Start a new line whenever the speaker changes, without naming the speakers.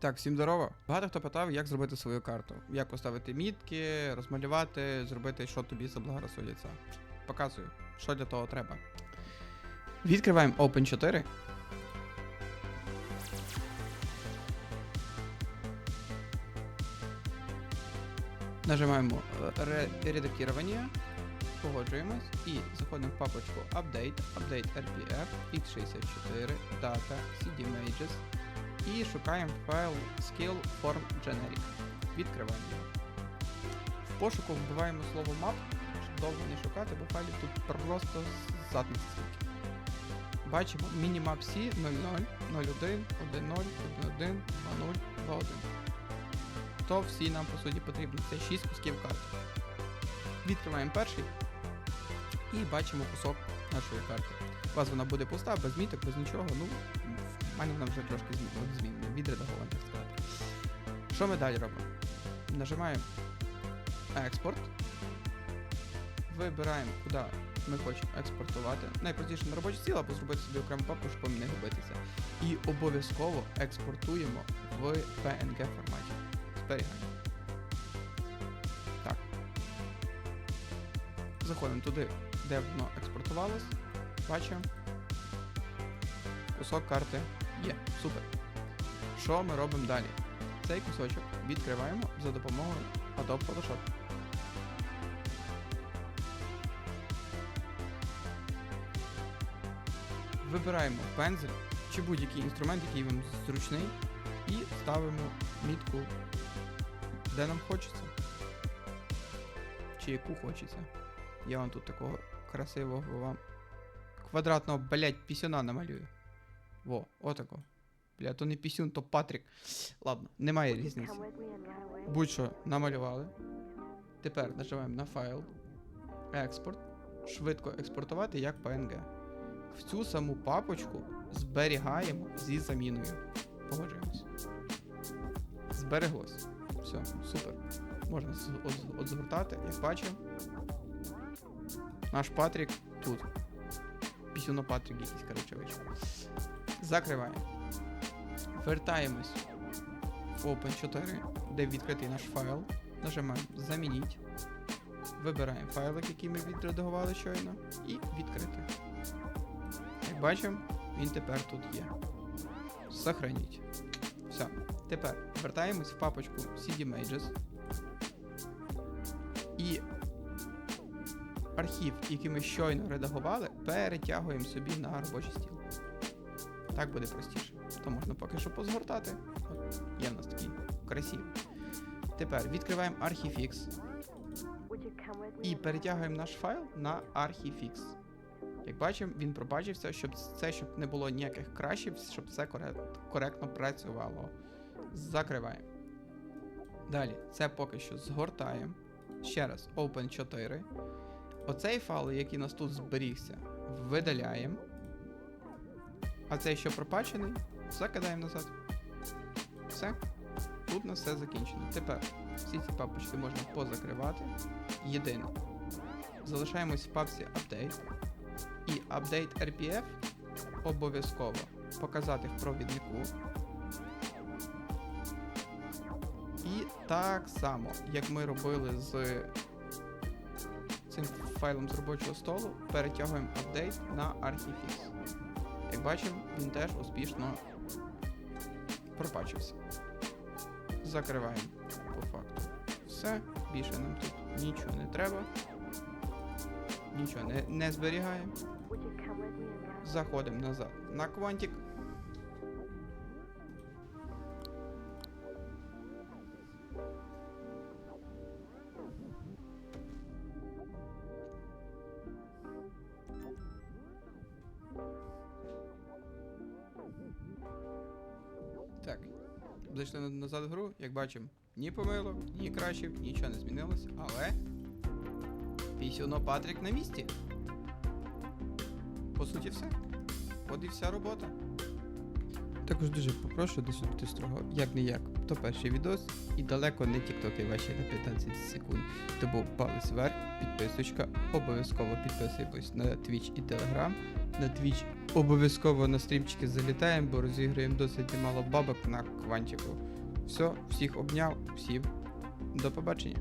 Так, всім здорово. Багато хто питав, як зробити свою карту, як поставити мітки, розмалювати, зробити, що тобі заблагорозсудиться. Показую, що для того треба. Відкриваємо Open 4. Нажимаємо е, редактування, погоджуємось і заходимо в папочку Update, Update RPF, X64, Data, CD Images і шукаємо файл Scale Form Generic. Відкриваємо його. В пошуку вбиваємо слово map, довго не шукати, бо файлів тут просто задниць стільки. Бачимо мінімап C 00, 01, 10, 11, 20, 21. То всі нам по суті потрібні. Це 6 кусків карти. Відкриваємо перший і бачимо кусок нашої карти. У вас вона буде пуста, без міток, без нічого. Ну, мене вона вже трошки змінена відредагована, так сказати. Що ми далі робимо? Нажимаємо експорт. Вибираємо, куди ми хочемо експортувати. Найпростіше на робочий стіл або зробити собі окрему папку, щоб не губитися. І обов'язково експортуємо в PNG форматі. Зберігаємо. Так. Заходимо туди, де воно експортувалось. Бачимо. Кусок карти є. Супер. Що ми робимо далі? Цей кусочок відкриваємо за допомогою Adobe Photoshop. Вибираємо пензель чи будь-який інструмент, який вам зручний, і ставимо мітку, де нам хочеться. Чи яку хочеться. Я вам тут такого красивого вам квадратного, блять, пісюна намалюю. Во, отако. Бля, то не пісюн, то Патрік. Ладно, немає різниці. Будь-що намалювали. Тепер нажимаємо на файл, експорт, швидко експортувати як PNG. В цю саму папочку зберігаємо зі заміною. Погоджуємось. Збереглось. Все, супер. Можна з- як бачимо. Наш Патрік тут. Пісюно Патрік якийсь, коротше, вийшов. Закриваємо. Вертаємось в Open 4, де відкритий наш файл. Нажимаємо Замініть. Вибираємо файлик, який ми відредагували щойно, і відкрити. Як бачимо, він тепер тут є. Сохраніть. Все. Тепер вертаємось в папочку CD Images. І архів, який ми щойно редагували, перетягуємо собі на робочий стіл. Так буде простіше. То можна поки що позгортати. От є в нас такий красивий. Тепер відкриваємо Archifix і перетягуємо наш файл на Archifix. Як бачимо, він пробачився, щоб це щоб не було ніяких кращів, щоб все корект- коректно працювало. Закриваємо. Далі, це поки що згортаємо. Ще раз, Open 4. Оцей файл, який у нас тут зберігся, видаляємо. А цей, що пропачений, закидаємо назад. Все. Тут у нас все закінчено. Тепер всі ці папочки можна позакривати. Єдине. Залишаємось в папці Update. І Update RPF обов'язково показати в провіднику. І так само, як ми робили з цим файлом з робочого столу, перетягуємо апдейт на Archifix. Як бачимо, він теж успішно пропачився. Закриваємо по факту. Все, більше нам тут нічого не треба. Нічого не, не зберігаємо. Заходимо назад на квантик. Так. Зайшли назад в гру, як бачимо, ні помилок, ні кращів, нічого не змінилось, але. Пісюно Патрік на місці. По суті, все. От і вся робота. Також дуже попрошу досюди строго, як не як, то перший відос і далеко не тіктоки ваші на 15 секунд. Тому палець вверх, підписочка, обов'язково підписуємось на Twitch і Telegram. На Twitch Обов'язково на стрімчики залітаємо, бо розіграємо досить немало бабок на квантику. Все, всіх обняв, всім до побачення.